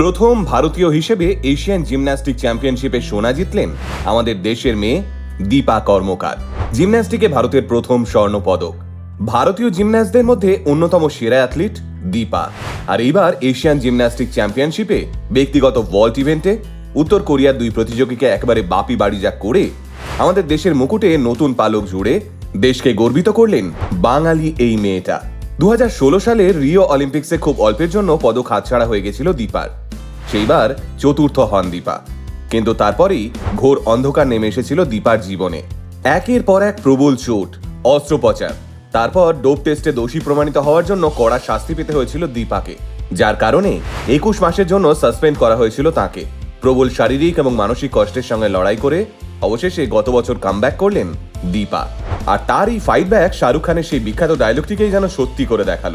প্রথম ভারতীয় হিসেবে এশিয়ান জিমন্যাস্টিক চ্যাম্পিয়নশিপে সোনা জিতলেন আমাদের দেশের মেয়ে দীপা কর্মকার। জিমন্যাস্টিকে ভারতের প্রথম স্বর্ণ পদক ভারতীয় জিমন্যাস্টদের মধ্যে অন্যতম সেরা অ্যাথলিট দীপা। আর এইবার এশিয়ান জিমন্যাস্টিক চ্যাম্পিয়নশিপে ব্যক্তিগত ভল্ট ইভেন্টে উত্তর কোরিয়ার দুই প্রতিযোগীকে একেবারে বাপি বাড়ি যা করে আমাদের দেশের মুকুটে নতুন পালক জুড়ে দেশকে গর্বিত করলেন বাঙালি এই মেয়েটা। দুহাজার ষোলো সালের রিও অলিম্পিক্সে খুব অল্পের জন্য পদক হাতছাড়া হয়ে গেছিল দীপার। সেইবার চতুর্থ হন দীপা। কিন্তু তারপরেই ঘোর অন্ধকার নেমে এসেছিল দীপার জীবনে। একের পর এক প্রবল চোট, অস্ত্রোপচার, তারপর ডোপ টেস্টে দোষী প্রমাণিত হওয়ার জন্য কড়া শাস্তি পেতে হয়েছিল দীপাকে। যার কারণে একুশ মাসের জন্য সাসপেন্ড করা হয়েছিল তাকে। প্রবল শারীরিক এবং মানসিক কষ্টের সঙ্গে লড়াই করে অবশেষে গত বছর কামব্যাক করলেন দীপা। আর তার এই ফাইট ব্যাক শাহরুখ খানের সেই বিখ্যাত ডায়লগটিকেই যেন সত্যি করে দেখাল।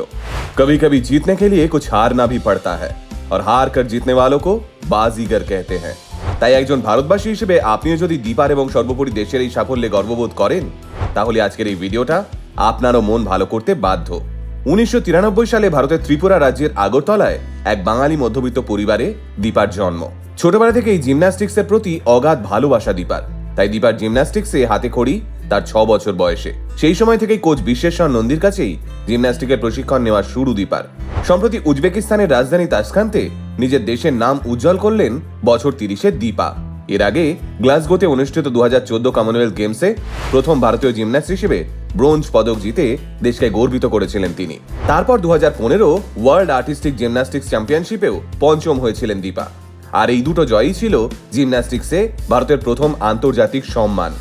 কবি কবি জিতনে কে লিয়ে কুছ হার না ভি পড়তা হ্যায়। और हार कर जीतने वालों को बाजीगर कहते हैं তাই একজন ভারতবাসী হিসেবে আপনিও যদি দীপার এবং সর্বোপরি দেশের এই সাফল্যে গর্ববোধ করেন তাহলে আজকের এই ভিডিওটা আপনারও মন ভালো করতে বাধ্য উনিশশো সালে ভারতের ত্রিপুরা রাজ্যের আগরতলায় এক বাঙালি মধ্যবিত্ত পরিবারে দীপার জন্ম ছোটবেলা থেকেই জিমন্যাস্টিক্সের প্রতি অগাধ ভালোবাসা দীপার তাই দীপার জিমন্যাস্টিক্সে হাতে খড়ি তার ছ বছর বয়সে। সেই সময় থেকেই কোচ বিশ্বেশ্বর নন্দীর কাছেই জিমন্যাস্টিকের প্রশিক্ষণ নেওয়া শুরু দীপার সম্প্রতি উজবেকিস্তানের রাজধানী তাসখান্তে নিজের দেশের নাম উজ্জ্বল করলেন বছর তিরিশের দীপা। এর আগে গ্লাসগোতে অনুষ্ঠিত দু হাজার চোদ্দ কমনওয়েলথ গেমসে প্রথম ভারতীয় জিমন্যাস্ট হিসেবে ব্রোঞ্জ পদক জিতে দেশকে গর্বিত করেছিলেন তিনি। তারপর দু হাজার পনেরো ওয়ার্ল্ড আর্টিস্টিক জিমন্যাস্টিক্স চ্যাম্পিয়নশিপেও পঞ্চম হয়েছিলেন দীপা। আর এই দুটো জয়ই ছিল জিমন্যাস্টিক্সে ভারতের প্রথম আন্তর্জাতিক সম্মান।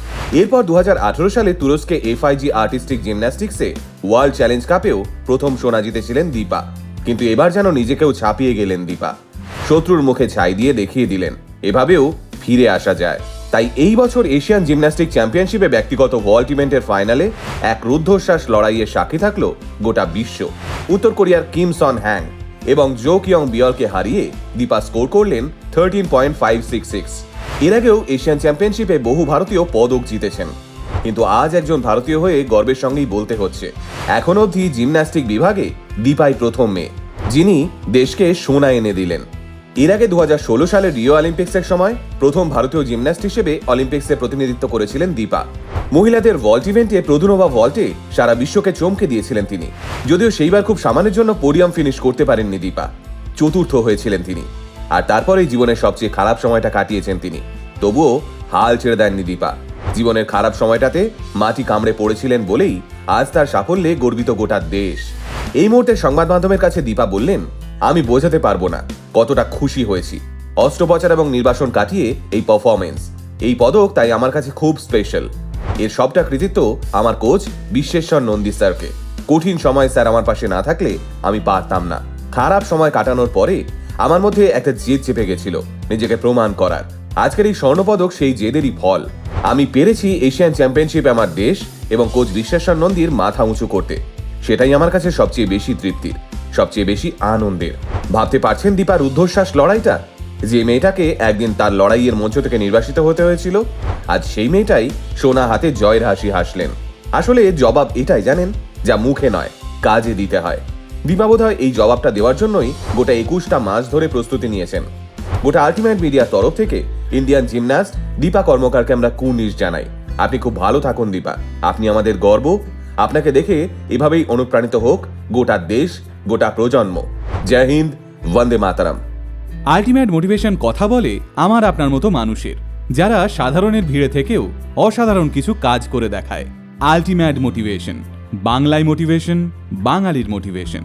এরপর দু হাজার আঠেরো সালে তুরস্কে এফআইজি আর্টিস্টিক জিমন্যাস্টিক্সে ওয়ার্ল্ড চ্যালেঞ্জ কাপেও প্রথম সোনা জিতেছিলেন দীপা। কিন্তু এবার যেন নিজেকেও ছাপিয়ে গেলেন দীপা। শত্রুর মুখে ছাই দিয়ে দেখিয়ে দিলেন, এভাবেও ফিরে আসা যায়। তাই এই বছর এশিয়ান জিমন্যাস্টিক চ্যাম্পিয়নশিপে ব্যক্তিগত ভল্ট ইভেন্টের ফাইনালে এক রুদ্ধশ্বাস লড়াইয়ের সাক্ষী থাকল গোটা বিশ্ব। উত্তর কোরিয়ার কিম সন হ্যাং। এবং জো কিয়ং বিয়লকে হারিয়ে দীপা স্কোর করলেন thirteen point five six six এর আগেও এশিয়ান চ্যাম্পিয়নশিপে বহু ভারতীয় পদক জিতেছেন। কিন্তু আজ একজন ভারতীয় হয়ে গর্বের সঙ্গেই বলতে হচ্ছে, এখন অবধি জিমন্যাস্টিক বিভাগে দীপাই প্রথম মেয়ে, যিনি দেশকে সোনা এনে দিলেন। এর আগে দু হাজার ষোলো সালে রিও অলিম্পিক্সের সময় প্রথম ভারতীয় জিমন্যাস্ট হিসেবে অলিম্পিক্সে প্রতিনিধিত্ব করেছিলেন দীপা। মহিলাদের ভল্ট ইভেন্টে প্রদুনোভা ভল্টে সারা বিশ্বকে চমকে দিয়েছিলেন তিনি। যদিও সেইবার খুব সামান্যের জন্য পোডিয়াম ফিনিশ করতে পারেননি দীপা। চতুর্থ হয়েছিলেন তিনি। আর তারপরেই জীবনের সবচেয়ে খারাপ সময়টা কাটিয়েছেন তিনি। তবুও হাল ছেড়ে দেননি দীপা। জীবনের খারাপ সময়টাতে মাটি কামড়ে পড়েছিলেন বলেই আজ তার সাফল্যে গর্বিত গোটা দেশ। এই মুহূর্তে সংবাদ মাধ্যমের কাছে দীপা বললেন আমি বোঝাতে পারব না কতটা খুশি হয়েছি। অস্ত্রোপচার এবং নির্বাসন কাটিয়ে এই পারফরমেন্স এই পদক তাই আমার কাছে খুব স্পেশাল এর সবটা কৃতিত্ব আমার কোচ বিশ্বেশ্বর নন্দী স্যারকে। কঠিন সময় স্যার আমার পাশে না থাকলে আমি পারতাম না। খারাপ সময় কাটানোর পরে আমার মধ্যে একটা জেদ চেপে গেছিল নিজেকে প্রমাণ করার। আজকের এই স্বর্ণপদক সেই জেদেরই ফল। আমি পেরেছি এশিয়ান চ্যাম্পিয়নশিপে আমার দেশ এবং কোচ বিশ্বেশ্বর নন্দীর মাথা উঁচু করতে। সেটাই আমার কাছে সবচেয়ে বেশি তৃপ্তির। সবচেয়ে বেশি আনন্দের। ভাবতে পারছেন দীপার ঊর্ধ্বশ্বাস লড়াইটা? যে মেয়েটাকে একদিন তার লড়াইয়ের মঞ্চ থেকে নির্বাসিত হতে হয়েছিল, আজ সেই মেয়েটাই সোনা হাতে জয়ের হাসি হাসলেন। আসলে জবাব এটাই, জানেন? যা মুখে নয়, কাজে দিতে হয়। দীপা বোধহয় এই জবাবটা দেওয়ার জন্যই গোটা একুশটা মাস ধরে প্রস্তুতি নিয়েছেন। গোটা আলটিমেট মিডিয়ার তরফ থেকে ইন্ডিয়ান জিমন্যাস্ট দীপা কর্মকারকে আমরা কুর্নিশ জানাই। আপনি খুব ভালো থাকুন দীপা। আপনি আমাদের গর্ব। আপনাকে দেখে এভাবেই অনুপ্রাণিত হোক গোটা দেশ গোটা প্রজন্ম। জয় হিন্দ, বন্দে মাতারাম। আলটিমেট মোটিভেশন কথা বলে আমার আপনার মতো মানুষের, যারা সাধারণের ভিড়ে থেকেও অসাধারণ কিছু কাজ করে দেখায়। আলটিমেট মোটিভেশন, বাংলায় মোটিভেশন, বাঙালির মোটিভেশন।